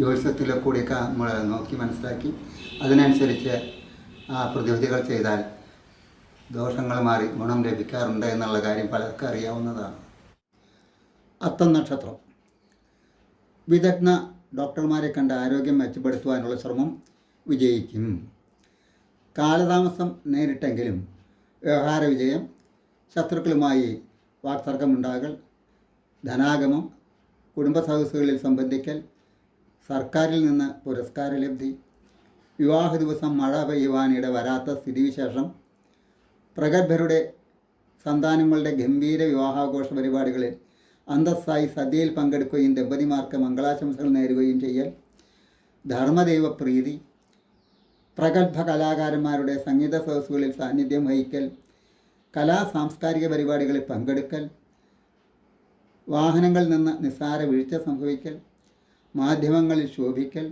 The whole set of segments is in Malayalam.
ജ്യോതിഷത്തിലെ കൂടിയൊക്കെ നമ്മൾ നോക്കി മനസ്സിലാക്കി. അതിനനുസരിച്ച് ആ പ്രതിവിധികൾ ചെയ്താൽ ദോഷങ്ങൾ മാറി ഗുണം ലഭിക്കാറുണ്ട് എന്നുള്ള കാര്യം പലർക്കും അറിയാവുന്നതാണ്. അത്തം നക്ഷത്രം. വിദഗ്ധ ഡോക്ടർമാരെ കണ്ട് ആരോഗ്യം മെച്ചപ്പെടുത്തുവാനുള്ള ശ്രമം വിജയിക്കും. കാലതാമസം നേരിട്ടെങ്കിലും വ്യവഹാര വിജയം ശത്രുക്കളുമായി വാക്തർക്കമുണ്ടാകൽ ധനാഗമം കുടുംബ സദസ്സുകളിൽ സംബന്ധിക്കൽ സർക്കാരിൽ നിന്ന് പുരസ്കാര ലബ്ധി വിവാഹ ദിവസം മഴ പെയ്യുവാനിട വരാത്ത സ്ഥിതിവിശേഷം പ്രഗത്ഭരുടെ സന്താനങ്ങളുടെ ഗംഭീര വിവാഹാഘോഷ പരിപാടികളിൽ അന്തസ്സായി സദ്യയിൽ പങ്കെടുക്കുകയും ദമ്പതിമാർക്ക് മംഗളാശംസകൾ നേരുകയും ചെയ്യൽ ധർമ്മദൈവ പ്രീതി പ്രഗത്ഭ കലാകാരന്മാരുടെ സംഗീത സദസ്സുകളിൽ സാന്നിധ്യം വഹിക്കൽ കലാ സാംസ്കാരിക പരിപാടികളിൽ പങ്കെടുക്കൽ വാഹനങ്ങളിൽ നിന്ന് നിസ്സാര വീഴ്ച സംഭവിക്കൽ മാധ്യമങ്ങളിൽ ശോഭിക്കൽ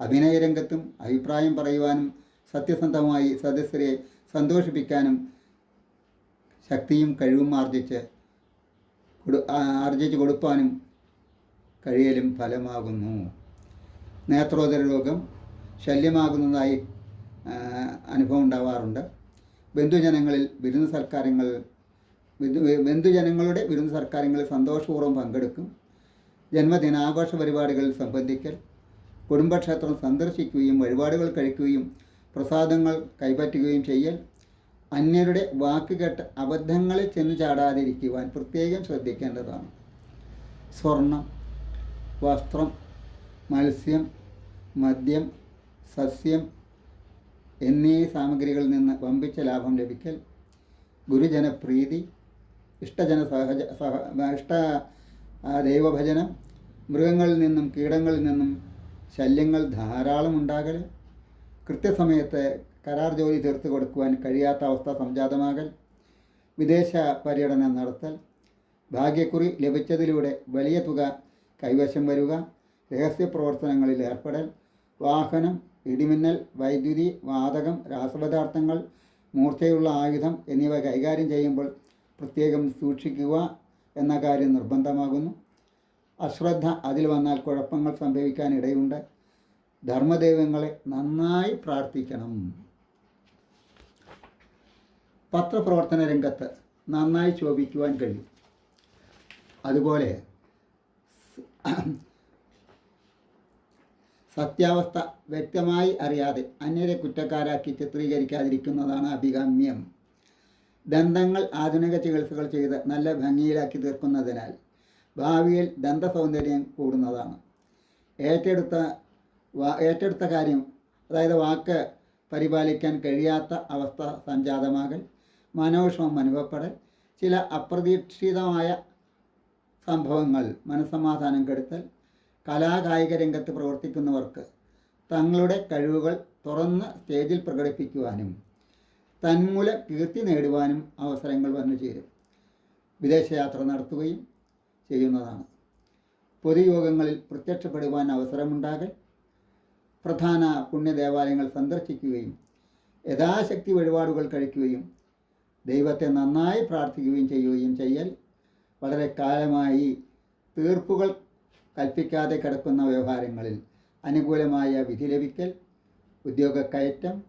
അഭിനയരംഗത്തും അഭിപ്രായം പറയുവാനും സത്യസന്ധമായി സദസ്സരെ സന്തോഷിപ്പിക്കാനും ശക്തിയും കഴിവും ആർജിച്ച് ആർജിച്ച് കൊടുക്കാനും കഴിയലും ഫലമാകുന്നു. നേത്രോദര രോഗം ശല്യമാകുന്നതായി അനുഭവം ഉണ്ടാവാറുണ്ട്. ബന്ധുജനങ്ങളിൽ വിരുന്ന് സൽക്കാരങ്ങൾ ബന്ധുജനങ്ങളുടെ വിരുന്ന് സൽക്കാരങ്ങളിൽ സന്തോഷപൂർവം പങ്കെടുക്കും. ജന്മദിനാഘോഷ പരിപാടികളിൽ സംബന്ധിക്കൽ കുടുംബക്ഷേത്രം സന്ദർശിക്കുകയും വഴിപാടുകൾ കഴിക്കുകയും പ്രസാദങ്ങൾ കൈപ്പറ്റുകയും ചെയ്യൽ അന്യരുടെ വാക്കുകെട്ട് അബദ്ധങ്ങളിൽ ചെന്ന് ചാടാതിരിക്കുവാൻ പ്രത്യേകം ശ്രദ്ധിക്കേണ്ടതാണ്. സ്വർണം വസ്ത്രം മത്സ്യം മദ്യം സസ്യം എന്നീ സാമഗ്രികളിൽ നിന്ന് വമ്പിച്ച ലാഭം ലഭിക്കൽ ഗുരുജനപ്രീതി ഇഷ്ടജന സഹജ സഹ ഇഷ്ട ദൈവഭജനം മൃഗങ്ങളിൽ നിന്നും കീടങ്ങളിൽ നിന്നും ശല്യങ്ങൾ ധാരാളം ഉണ്ടാകൽ കൃത്യസമയത്ത് കരാർ ജോലി തീർത്ത് കൊടുക്കുവാൻ കഴിയാത്ത അവസ്ഥ സംജാതമാകൽ വിദേശ പര്യടനം നടത്തൽ ഭാഗ്യക്കുറി ലഭിച്ചതിലൂടെ വലിയ തുക കൈവശം വരിക രഹസ്യ പ്രവർത്തനങ്ങളിൽ ഏർപ്പെടൽ വാഹനം ഇടിമിന്നൽ വൈദ്യുതി വാതകം രാസപദാർത്ഥങ്ങൾ മൂർച്ചയുള്ള ആയുധം എന്നിവ കൈകാര്യം ചെയ്യുമ്പോൾ പ്രത്യേകം സൂക്ഷിക്കുക എന്ന കാര്യം നിർബന്ധമാകുന്നു. അശ്രദ്ധ അതിൽ വന്നാൽ കുഴപ്പങ്ങൾ സംഭവിക്കാൻ ഇടയുണ്ട്. ധർമ്മദൈവങ്ങളെ നന്നായി പ്രാർത്ഥിക്കണം. പത്രപ്രവർത്തന രംഗത്ത് നന്നായി ശോഭിക്കുവാൻ കഴിയും. അതുപോലെ സത്യാവസ്ഥ വ്യക്തമായി അറിയാതെ അന്യരെ കുറ്റക്കാരാക്കി ചിത്രീകരിക്കാതിരിക്കുന്നതാണ് അഭികാമ്യം. ദന്തങ്ങൾ ആധുനിക ചികിത്സകൾ ചെയ്ത് നല്ല ഭംഗിയിലാക്കി തീർക്കുന്നതിനാൽ ഭാവിയിൽ ദന്ത സൗന്ദര്യം കൂടുന്നതാണ്. ഏറ്റെടുത്ത ഏറ്റെടുത്ത കാര്യം അതായത് വാക്ക് പരിപാലിക്കാൻ കഴിയാത്ത അവസ്ഥ സംജാതമാകൽ മനോഷമം അനുഭവപ്പെടൽ ചില അപ്രതീക്ഷിതമായ സംഭവങ്ങൾ മനസ്സമാധാനം കെടുത്തൽ കലാകായിക രംഗത്ത് പ്രവർത്തിക്കുന്നവർക്ക് തങ്ങളുടെ കഴിവുകൾ തുറന്ന് സ്റ്റേജിൽ പ്രകടിപ്പിക്കുവാനും തന്മൂലം കീർത്തി നേടുവാനും അവസരങ്ങൾ വന്നു ചേരും വിദേശയാത്ര നടത്തുകയും ചെയ്യുന്നതാണ്. പൊതുയോഗങ്ങളിൽ പ്രത്യക്ഷപ്പെടുവാൻ അവസരമുണ്ടാകൽ പ്രധാന പുണ്യദേവാലയങ്ങൾ സന്ദർശിക്കുകയും യഥാശക്തി വഴിപാടുകൾ കഴിക്കുകയും ദൈവത്തെ നന്നായി പ്രാർത്ഥിക്കുകയും ചെയ്യുകയും ചെയ്യൽ. വളരെ കാലമായി തീർപ്പുകൾ കൽപ്പിക്കാതെ കിടക്കുന്ന വ്യവഹാരങ്ങളിൽ അനുകൂലമായ വിധി ലഭിക്കൽ ഉദ്യോഗക്കയറ്റം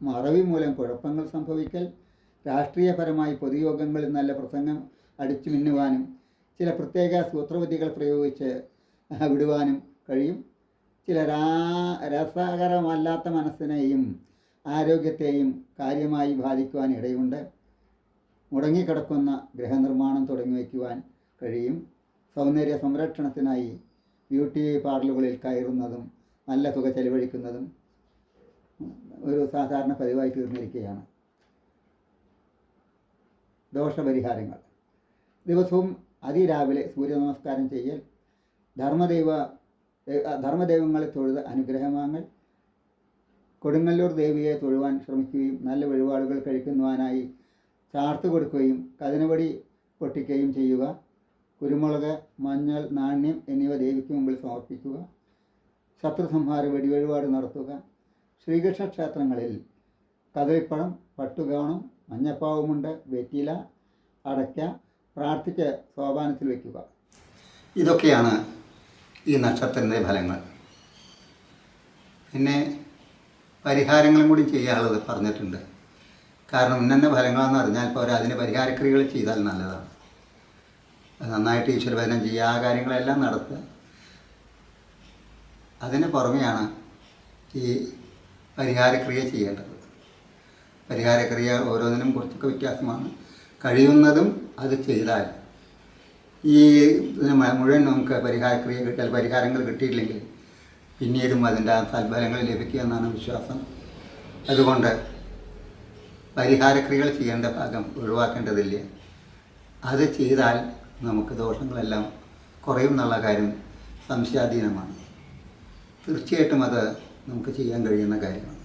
മറവി മൂലം കുഴപ്പങ്ങൾ സംഭവിക്കൽ രാഷ്ട്രീയപരമായി പൊതുയോഗങ്ങളിൽ നല്ല പ്രസംഗം അടിച്ചു മിന്നുവാനും ചില പ്രത്യേക സൂത്രവിദ്യകൾ പ്രയോഗിച്ച് വിടുവാനും കഴിയും. ചില രാ രസകരമല്ലാത്ത മനസ്സിനെയും ആരോഗ്യത്തെയും കാര്യമായി ബാധിക്കുവാൻ ഇടയുണ്ട്. മുടങ്ങിക്കിടക്കുന്ന ഗൃഹനിർമ്മാണം തുടങ്ങി വയ്ക്കുവാൻ കഴിയും. സൗന്ദര്യ സംരക്ഷണത്തിനായി ബ്യൂട്ടി പാർലറുകളിൽ കയറുന്നതും നല്ല തുക ചെലവഴിക്കുന്നതും ഒരു സാധാരണ പതിവായി തീർന്നിരിക്കുകയാണ്. ദോഷപരിഹാരങ്ങൾ. ദിവസവും അതിരാവിലെ സൂര്യ നമസ്കാരം ചെയ്യൽ. ധർമ്മദൈവ ധർമ്മദൈവങ്ങളെ തൊഴുത് അനുഗ്രഹം വാങ്ങൽ കൊടുങ്ങല്ലൂർ ദേവിയെ തൊഴുവാൻ ശ്രമിക്കുകയും നല്ല വഴിപാടുകൾ കഴിക്കുവാനായി ചാർത്ത് കൊടുക്കുകയും കതിനപടി പൊട്ടിക്കുകയും ചെയ്യുക. കുരുമുളക് മഞ്ഞൾ നാണ്യം എന്നിവ ദേവിക്ക് മുമ്പിൽ സമർപ്പിക്കുക. ശത്രുസംഹാര വെടിവഴിപാട് നടത്തുക. ശ്രീകൃഷ്ണ ക്ഷേത്രങ്ങളിൽ കദളിപ്പഴം പട്ടുകാണം മഞ്ഞപ്പാവുമുണ്ട് വെറ്റില അടയ്ക്ക പ്രാർത്ഥിച്ച് സോപാനത്തിൽ വയ്ക്കുക ഇതൊക്കെയാണ് ഈ നക്ഷത്രത്തിന്റെ ഫലങ്ങൾ. പിന്നെ പരിഹാരങ്ങളും കൂടി ചെയ്യാനുള്ളത് പറഞ്ഞിട്ടുണ്ട്. കാരണം ഇന്നെ ഫലങ്ങളാണെന്ന് അറിഞ്ഞാൽ പോരാ അതിന് പരിഹാരക്രിയകൾ ചെയ്താൽ നല്ലതാണ്. നന്നായിട്ട് ഈശ്വരഭജനം ചെയ്യുക ആ കാര്യങ്ങളെല്ലാം നടത്തുക. അതിന് പുറമെയാണ് ഈ പരിഹാരക്രിയ ചെയ്യേണ്ടത്. പരിഹാരക്രിയ ഓരോന്നിനും കുറച്ചൊക്കെ വ്യത്യാസമാണ്. കഴിയുന്നതും അത് ചെയ്താൽ ഈ മുഴുവൻ നമുക്ക് പരിഹാരക്രിയ കിട്ടിയാൽ പരിഹാരങ്ങൾ കിട്ടിയില്ലെങ്കിൽ പിന്നീടും അതിന്റെ ആ സൽഫലങ്ങൾ ലഭിക്കുക എന്നാണ് വിശ്വാസം. അതുകൊണ്ട് പരിഹാരക്രിയകൾ ചെയ്യേണ്ട ഭാഗം ഒഴിവാക്കേണ്ടതില്ല. അത് ചെയ്താൽ നമുക്ക് ദോഷങ്ങളെല്ലാം കുറയും എന്നുള്ള കാര്യം സംശയാധീനമാണ്. തീർച്ചയായിട്ടും അത് നമുക്ക് ചെയ്യാൻ കഴിയുന്ന കാര്യമാണ്.